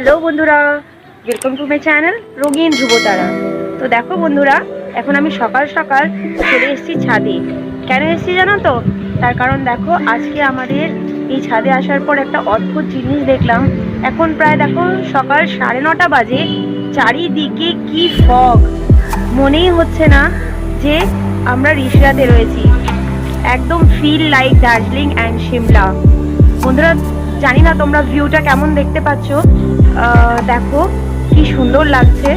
Hello বন্ধুরা। Welcome to my channel রঙিন ধ্রুবতারা। তো দেখো, বন্ধুরা, এখন আমি সকাল সকাল চলে এসেছি ছাদে। কেন এসেছি জানো তো? তার কারণ দেখো, আজকে আমাদের এই ছাদে আসার পর একটা অদ্ভুত জিনিস দেখলাম। এখন প্রায় দেখো, সকাল সাড়ে নটা বাজে। চারিদিকে কি ফগ মনেই হচ্ছে না যে আমরা ঋষিরাতে রয়েছি। একদম feel like Darjeeling and Shimla বন্ধুরা, জানি না তোমরা ভিউটা কেমন দেখতে পাচ্ছ। দেখো কি সুন্দর লাগছে।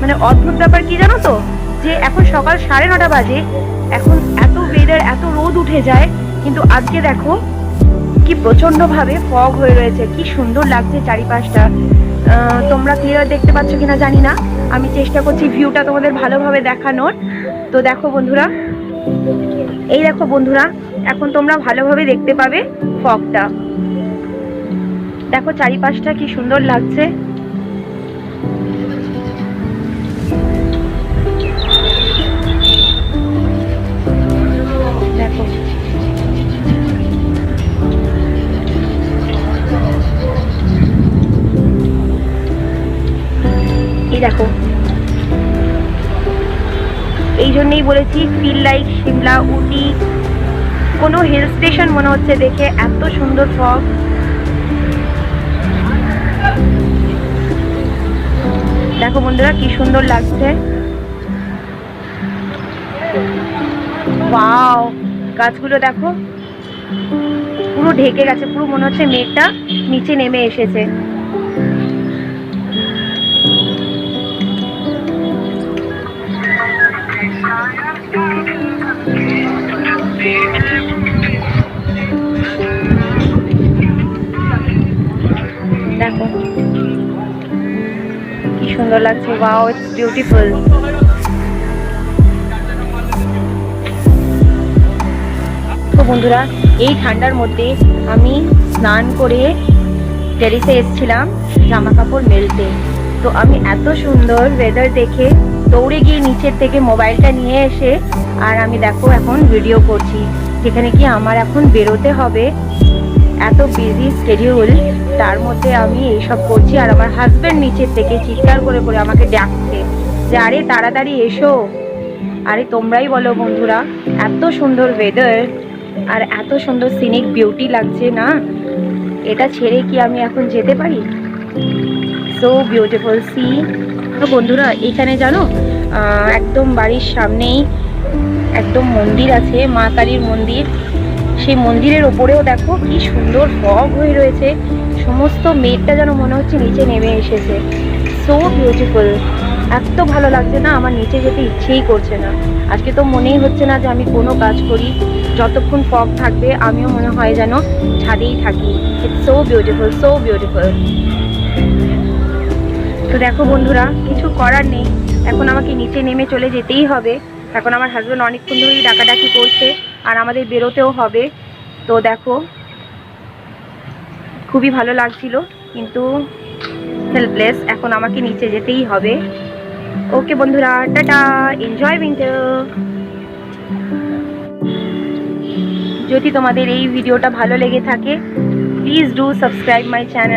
মানে অদ্ভুত ব্যাপার কি জানো তো? যে এখন সকাল সাড়ে নটা বাজে, এখন এত ওয়েদার এত রোদ উঠে যায়, কিন্তু আজকে দেখো কি প্রচন্ডভাবে ফগ হয়ে রয়েছে, কি সুন্দর লাগছে চারিপাশটা। তোমরা ক্লিয়ার দেখতে পাচ্ছ কিনা জানি না। আমি চেষ্টা করছি ভিউটা তোমাদের ভালোভাবে দেখানোর। তো দেখো বন্ধুরা, এই দেখো বন্ধুরা, এখন তোমরা ভালোভাবে দেখতে পাবে ফগটা দেখো চারিপাশটা কি সুন্দর লাগছে। দেখো। এই দেখো। এই জন্যই বলেছি ফিল লাইক সিমলা উটি কোনো হিল স্টেশন মনে হচ্ছে দেখে এত সুন্দর ফগ দেখো বন্ধুরা কি সুন্দর লাগছে। বাও গাছগুলো দেখো। পুরো ঢেকে গেছে, পুরো মনে হচ্ছে মেঘটা নিচে নেমে এসেছে। সুন্দর লাগছে। ওয়াও ইটস বিউটিফুল তো বন্ধুরা, এই ঠান্ডার মধ্যে আমি স্নান করে টেরিসে এসেছিলাম জামা কাপড় মেলতে। তো আমি এত সুন্দর ওয়েদার দেখে দৌড়ে গিয়ে নিচের থেকে মোবাইলটা নিয়ে এসে, আর আমি দেখো এখন ভিডিও করছি। যেখানে কি আমার এখন বেরোতে হবে এত বিজি স্কেডিউল তার মধ্যে আমি এইসব করছি আর আমার হাজব্যান্ড নিচের থেকে চিৎকার করে করে আমাকে ডাকছে যে, আরে, তাড়াতাড়ি এসো। আরে, তোমরাই বলো বন্ধুরা, এত সুন্দর ওয়েদার আর এত সুন্দর সিনিক বিউটি লাগছে না? এটা ছেড়ে কি আমি এখন যেতে পারি? সো বিউটিফুল সি তো বন্ধুরা, এখানে জানো একদম বাড়ির সামনেই একদম মন্দির আছে, মা কালীর মন্দির। সেই মন্দিরের ওপরেও দেখো কি সুন্দর ফগ হয়ে রয়েছে। সমস্ত মেঘটা যেন মনে হচ্ছে নিচে নেমে এসেছে। সো বিউটিফুল এত ভালো লাগছে না, আমার নিচে যেতে ইচ্ছেই করছে না। আজকে তো মনেই হচ্ছে না যে আমি কোনো কাজ করি। যতক্ষণ ফগ থাকবে, আমিও মনে হয় যেন ছাদেই থাকি। It's so beautiful so beautiful তো দেখো বন্ধুরা, কিছু করার নেই। এখন আমাকে নিচে নেমে চলে যেতেই হবে। এখন আমার হাজব্যান্ড অনেকক্ষণ ধরেই ডাকাডাকি করছে। আর আমাদের বেরোতেও হবে। তো দেখো, খুবই ভালো লাগছিল, কিন্তু হেল্পলেস এখন আমাকে নিচে যেতেই হবে। ওকে বন্ধুরা, টাটা এনজয় উইন্টার যদি তোমাদের এই ভিডিওটা ভালো লেগে থাকে please do subscribe my channel